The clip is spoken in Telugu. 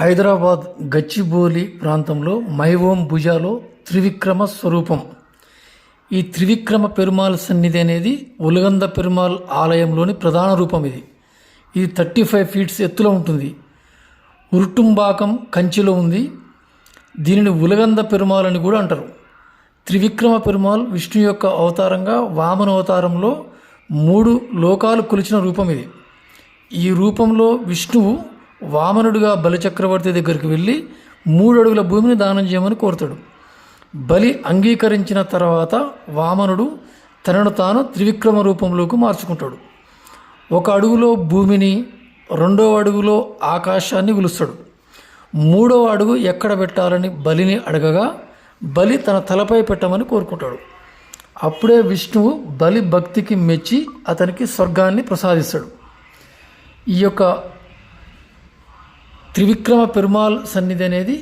హైదరాబాద్ గచ్చిబౌలి ప్రాంతంలో మైవోం భుజాలో త్రివిక్రమ స్వరూపం. ఈ త్రివిక్రమ పెరుమాల్ సన్నిధి అనేది ఉలగంద పెరుమాల్ ఆలయంలోని ప్రధాన రూపం ఇది. ఇది థర్టీ ఫైవ్ ఫీట్స్ ఎత్తులో ఉంటుంది. ఉరుటుంబాకం కంచిలో ఉంది. దీనిని ఉలగంద పెరుమాల్ అని కూడా అంటారు. త్రివిక్రమ పెరుమాల్ విష్ణు యొక్క అవతారంగా వామన అవతారంలో మూడు లోకాలు కొలిచిన రూపం ఇది. ఈ రూపంలో విష్ణువు వామనుడిగా బలిచక్రవర్తి దగ్గరికి వెళ్ళి మూడు అడుగుల భూమిని దానం చేయమని కోరుతాడు. బలి అంగీకరించిన తర్వాత వామనుడు తనను తాను త్రివిక్రమ రూపంలోకి మార్చుకుంటాడు. ఒక అడుగులో భూమిని రెండవ అడుగులో ఆకాశాన్ని కొలుస్తాడు మూడవ అడుగు ఎక్కడ పెట్టాలని బలిని అడగగా బలి తన తలపై పెట్టమని కోరుకుంటాడు. అప్పుడే విష్ణువు బలి భక్తికి మెచ్చి అతనికి స్వర్గాన్ని ప్రసాదిస్తాడు. ఈ యొక్క త్రివిక్రమ పెరుమాల్ సన్నిధి అనేది